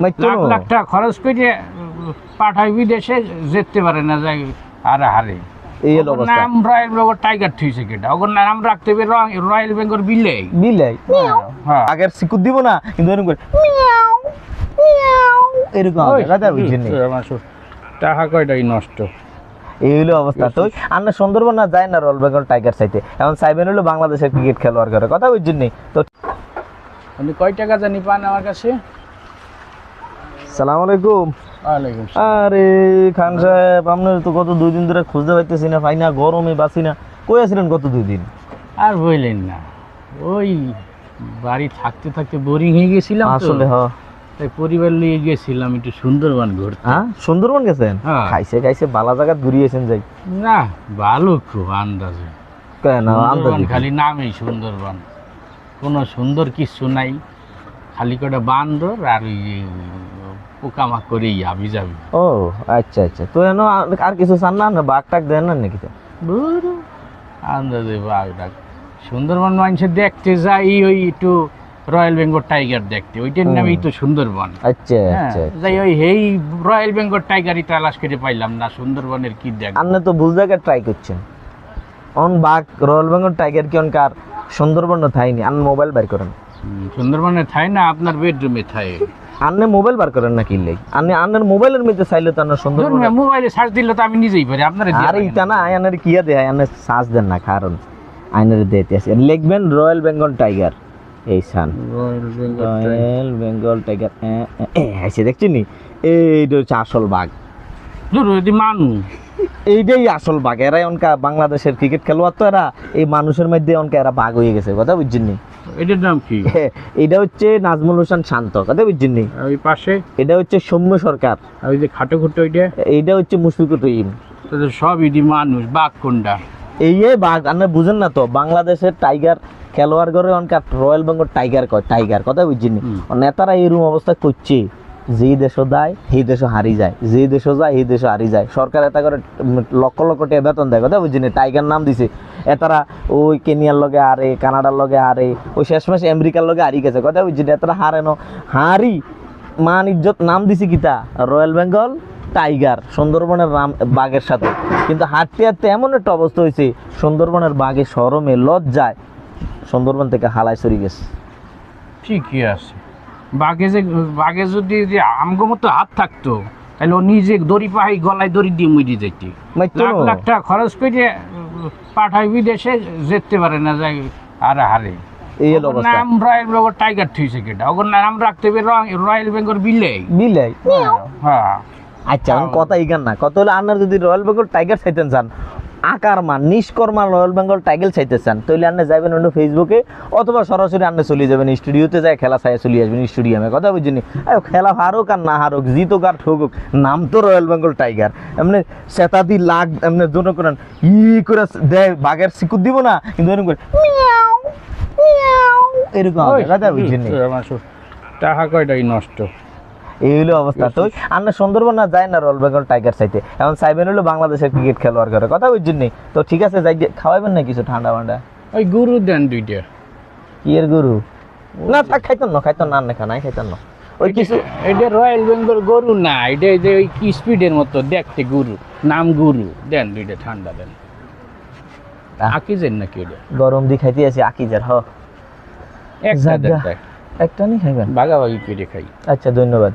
মাইতো লাখ লাখ টাকা খরচ করে পাঠাই বিদেশে যেতে পারে না যাই আরে হারে। এই অবস্থা। নাম রয়্যাল বেঙ্গল টাইগার থুইছে কেটা। ওগর নাম রাখতে হবে রয়্যাল বেঙ্গল বিলে বিলাই। হ্যাঁ। আগের সিকুর দিব না কিন্তু এরকম করে মিয়াও মিয়াও। এরকম হবে, কথা বুঝছেন টাকা কয়টাই নষ্ট? এই হলো অবস্থা। তো আমরা সুন্দরবন না যায় না রয়্যাল বেঙ্গল টাইগার সাইতে এখন সাইবেন হলো বাংলাদেশের ক্রিকেট খেলোয়াড় করে কথা বুঝছেন তো আপনি কয় টাকা জানি পান আমার কাছে? সালাম। আলাইকুম আরে খান সাহেব আপনার তো কত দুই দিন ধরে খুঁজতে পাইতেছি না পাই না গরমে না। কই দুই দিন? আর বললেন না। ওই বাড়ি থাকতে থাকতে বোরিং হয়ে গেছিলাম আসলে তাই পরিবার নিয়ে গেছিলাম একটু সুন্দরবন ঘুরতে। হ্যাঁ? সুন্দরবন গেছেন? হ্যাঁ। খাইছে খাইছে বালা জায়গা ঘুরিয়েছেন যাই। না ভালো খুব আন্দাজে। কেন খালি নামেই সুন্দরবন। কোনো সুন্দর কিছু নাই। খালি কটা বান্দর আর পোকামাকড়েই আবি যাবি ও আচ্ছা আচ্ছা। তো এন আর কিছু চান না? বাঘ টাক দেন না নাকি আন্দাজে বাঘ ডাক। সুন্দরবন দেখতে যাই ওই একটু রয়্যাল বেঙ্গল টাইগার দেখতে। ওইটার নামেই তো সুন্দরবন। আচ্ছা হ্যাঁ, আচ্ছা যাই ওই হেই রয়্যাল বেঙ্গল টাইগারই তালাশ করে পাইলাম না সুন্দরবনের কি দেখ আপনি তো ভুল জায়গায় ট্রাই করছেন। অন বাঘ রয়্যাল বেঙ্গল টাইগার কি অনকার সুন্দরবন থাইনি? আন মোবাইল বার করেন। সুন্দরবনে থাই না আপনার বেডরুমে থাই। আন্নে মোবাইল বার করেন না কিনলে আন্নে আন্নের মোবাইলের মধ্যে চাইলে তো আন্নার সুন্দরবন মোবাইলে সার্চ দিলে তো আমি নিজেই পারি আপনার আরে ইটা না। আয়নার কিয়া দেয় আয়নার শ্বাস দেন না কারণ আয়নার দিতে আছে। লিখবেন রয়্যাল বেঙ্গল টাইগার এই সান। Royal Bengal tiger. এসে দেখছি নি? এইটা হচ্ছে আসল বাঘ। মানু। এইটাই আসল বাঘ। এরাই অনকা বাংলাদেশের ক্রিকেট খেলোয়াড় তো এরা এই মানুষের মধ্যে অনকা এরা বাঘ হয়ে গেছে কথা বুঝছেন নি? এটার নাম কি? এটা হচ্ছে নাজমুল হোসেন শান্ত। কথা বুঝছেন নি? ওই পাশে? এটা হচ্ছে সৌম্য সরকার। ওই যে খাটো খুটো ওইটা? এইটা হচ্ছে মুশফিকুর রহিম। সব ইডি মানুষ বাঘ কোনটা? এই বাঘ আপনি বুঝেন না তো বাংলাদেশের টাইগার খেলোয়াড় করে অনকার রয়্যাল বেঙ্গল টাইগার কয় টাইগার কথা বুঝছেন? নেতারা এরকম অবস্থা করছে। যেই দেশও দেয় সেই দেশও হারি যায়। যেই দেশও যায় সেই দেশও হারি যায়। সরকার এটা করে লক্ষ লক্ষ টাকা বেতন দেয়। কথা বুঝছেন টাইগার নাম দিছে। এতারা ওই কেনিয়ার লগে হারে, কানাডার লগে হারে, ওই শেষমেশ আমেরিকার লগে হারি গেছে। কথা বুঝছেন এতারা হারে ন হারি মান ইজ্জত নাম দিছে কিতা রয়্যাল বেঙ্গল টাইগার, সুন্দরবনের রাম, বাঘের সাথে। কিন্তু হাঁটতে হাঁটতে এমন একটা অবস্থা হয়েছে, সুন্দরবনের বাঘের সরমে লজ্জায় সুন্দরবন থেকে হালায় সরি গেছে। ঠিকই আছে। বাঘে যে বাঘে যদি যে আমগো মতো হাত থাকতো তাহলে ও নিজে দড়ি পাহাই গলায় দড়ি দিয়ে মুড়ি যেতে। লাখ লাখ টাকা খরচ করে পাঠাই বিদেশে যেতে পারে না যাই আরে হারে। নাম রয়্যাল বেঙ্গল টাইগার থুইছে কেটা। নাম রাখতে হবে রয়্যাল বেঙ্গল বিলে বিলাই? হ্যাঁ। আচ্ছা কথা ইগান না। কত হলে আপনার যদি রয়্যাল বেঙ্গল টাইগার চাইতেন চান আকার মান নিষ্কর্মা রয়্যাল বেঙ্গল টাইগার চাইতে চান তাহলে আপনি যাবেন অন্য ফেসবুকে অথবা সরাসরি আপনি চলে যাবেন স্টুডিওতে যায় খেলা চাই চলে আসবেন স্টুডিয়ামে কথা বুঝছেন খেলা হারুক আর না হারুক জিতুক আর ঠকুক নাম তো রয়্যাল বেঙ্গল টাইগার এমনি শতাব্দী লাখ এমনি জন করেন ই করে দেয় বাঘের সিকুর দিব না কিন্তু এরকম করে এরকম কথা বুঝছেন টাকা কয়টাই নষ্ট? এই হলো অবস্থা। তো আমরা সুন্দরবন না যায় না রয়্যাল বেঙ্গল টাইগার চাইতে এখন সাইবেন হলো বাংলাদেশের ক্রিকেট খেলোয়াড় করে কথা বুঝছেন নি? তো ঠিক আছে যাই গিয়ে খাওয়াবেন না কিছু ঠান্ডা মান্ডা? ওই গুরু দেন দুইটা। এর গুরু? না থাক খাইতেন না খাইতেন না না খানাই খাইতেন না। ওই কিছু এটা রয়্যাল বেঙ্গল গরু না এটা এই যে ওই কি স্পিডের মতো দেখতে গুরু নাম গুরু। দেন দুইটা ঠান্ডা দেন। আকিজের নাকি এটা? গরম দি খাইতে আছি আকিজার হ। দেন দেখ। একটা নি খাইবেন? ভাগাভাগি করে খাই। আচ্ছা ধন্যবাদ।